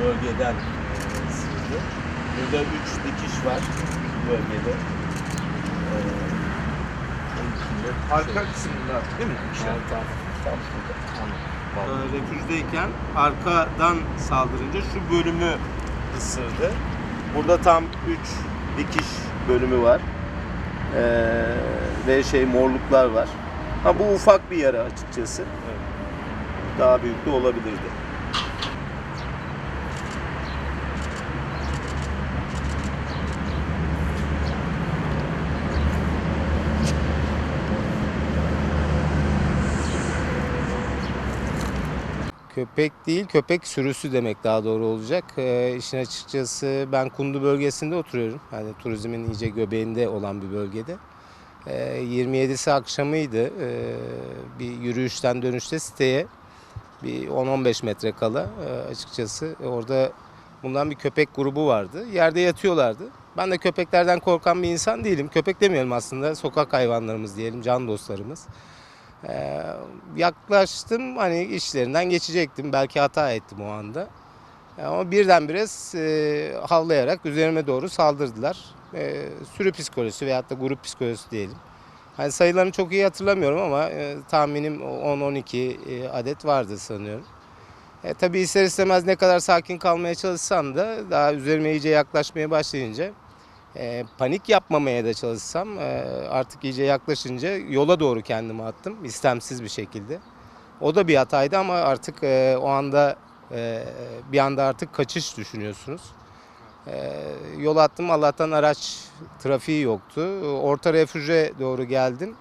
bölgeden e, ısırdı. Burada üç dikiş var bu bölgede. E, içinde Arka kısmında değil mi? İşte. Tam, tam, tam şurada. Anladım. Refüjdeyken arkadan saldırınca şu bölümü ısırdı. Burada tam 3 dikiş bölümü var. Ee, ve şey morluklar var. Ha bu ufak bir yara açıkçası. Daha büyük de olabilirdi. Köpek değil, köpek sürüsü demek daha doğru olacak. Ee, işin açıkçası ben Kundu bölgesinde oturuyorum. Yani turizmin iyice göbeğinde olan bir bölgede. Ee, 27'si akşamıydı. Ee, bir yürüyüşten dönüşte siteye bir 10-15 metre kala e, açıkçası orada bundan bir köpek grubu vardı. Yerde yatıyorlardı. Ben de köpeklerden korkan bir insan değilim. Köpek demeyelim aslında. Sokak hayvanlarımız diyelim, can dostlarımız. Ee, yaklaştım hani işlerinden geçecektim. Belki hata ettim o anda. Ama birdenbire e, havlayarak üzerime doğru saldırdılar. E, sürü psikolojisi veyahut da grup psikolojisi diyelim. Hani sayılarını çok iyi hatırlamıyorum ama e, tahminim 10-12 e, adet vardı sanıyorum. E, tabii ister istemez ne kadar sakin kalmaya çalışsam da daha üzerime iyice yaklaşmaya başlayınca e, panik yapmamaya da çalışsam e, artık iyice yaklaşınca yola doğru kendimi attım istemsiz bir şekilde. O da bir hataydı ama artık e, o anda e, bir anda artık kaçış düşünüyorsunuz. E, yol attım Allah'tan araç trafiği yoktu. Orta refüje doğru geldim.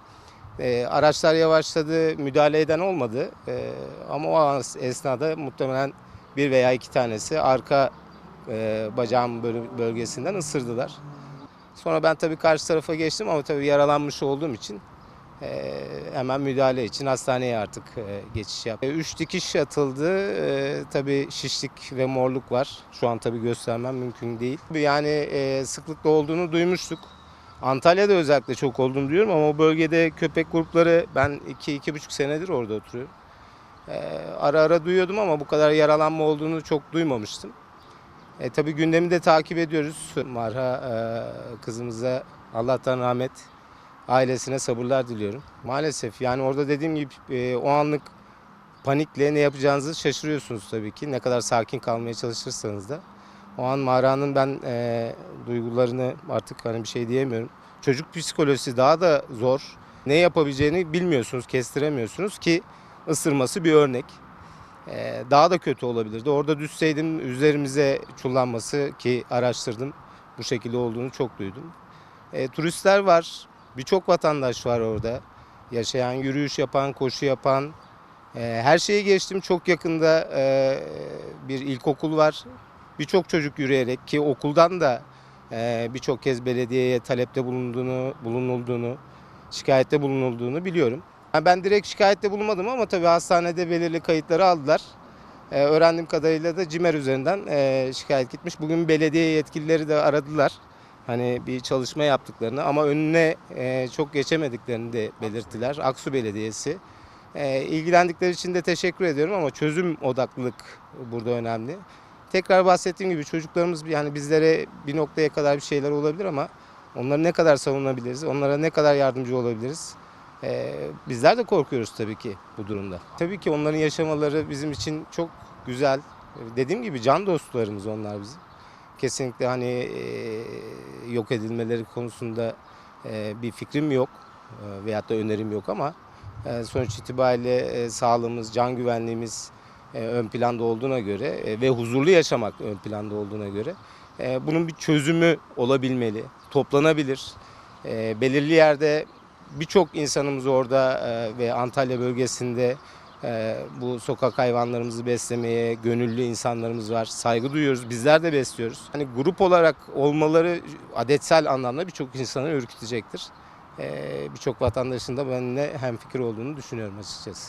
E, araçlar yavaşladı, müdahale eden olmadı. E, ama o an esnada muhtemelen bir veya iki tanesi arka e, bacağım bölgesinden ısırdılar. Sonra ben tabii karşı tarafa geçtim ama tabii yaralanmış olduğum için e, hemen müdahale için hastaneye artık e, geçiş yaptım. E, Üç dikiş atıldı. Tabii şişlik ve morluk var. Şu an tabii göstermem mümkün değil. Yani sıklıkla olduğunu duymuştuk. Antalya'da özellikle çok olduğunu duyuyorum ama o bölgede köpek grupları ben 2-2,5 senedir orada oturuyorum. E, ara ara duyuyordum ama bu kadar yaralanma olduğunu çok duymamıştım. E, tabii gündemi de takip ediyoruz. Marha e, kızımıza Allah'tan rahmet, ailesine sabırlar diliyorum. Maalesef yani orada dediğim gibi e, o anlık panikle ne yapacağınızı şaşırıyorsunuz tabii ki. Ne kadar sakin kalmaya çalışırsanız da. O an Mara'nın ben e, duygularını artık hani bir şey diyemiyorum. Çocuk psikolojisi daha da zor. Ne yapabileceğini bilmiyorsunuz, kestiremiyorsunuz ki ısırması bir örnek. Ee, daha da kötü olabilirdi. Orada düşseydim üzerimize çullanması ki araştırdım. Bu şekilde olduğunu çok duydum. Ee, turistler var. Birçok vatandaş var orada. Yaşayan, yürüyüş yapan, koşu yapan. Ee, her şeyi geçtim. Çok yakında e, bir ilkokul var. Birçok çocuk yürüyerek ki okuldan da e, birçok kez belediyeye talepte bulunduğunu, bulunulduğunu, şikayette bulunulduğunu biliyorum. Ben direkt şikayette bulunmadım ama tabii hastanede belirli kayıtları aldılar. Ee, öğrendiğim kadarıyla da CİMER üzerinden e, şikayet gitmiş. Bugün belediye yetkilileri de aradılar. Hani bir çalışma yaptıklarını ama önüne e, çok geçemediklerini de belirttiler. Aksu Belediyesi. E, ilgilendikleri için de teşekkür ediyorum ama çözüm odaklılık burada önemli. Tekrar bahsettiğim gibi çocuklarımız yani bizlere bir noktaya kadar bir şeyler olabilir ama onları ne kadar savunabiliriz, onlara ne kadar yardımcı olabiliriz? Ee, bizler de korkuyoruz tabii ki bu durumda. Tabii ki onların yaşamaları bizim için çok güzel. Dediğim gibi can dostlarımız onlar bizim. Kesinlikle hani e, yok edilmeleri konusunda e, bir fikrim yok e, veyahut da önerim yok ama e, sonuç itibariyle e, sağlığımız, can güvenliğimiz e, ön planda olduğuna göre e, ve huzurlu yaşamak ön planda olduğuna göre e, bunun bir çözümü olabilmeli, toplanabilir. E, belirli yerde birçok insanımız orada e, ve Antalya bölgesinde e, bu sokak hayvanlarımızı beslemeye gönüllü insanlarımız var. Saygı duyuyoruz. Bizler de besliyoruz. Hani grup olarak olmaları adetsel anlamda birçok insanı ürkütecektir. E, birçok vatandaşın da benimle hemfikir olduğunu düşünüyorum açıkçası.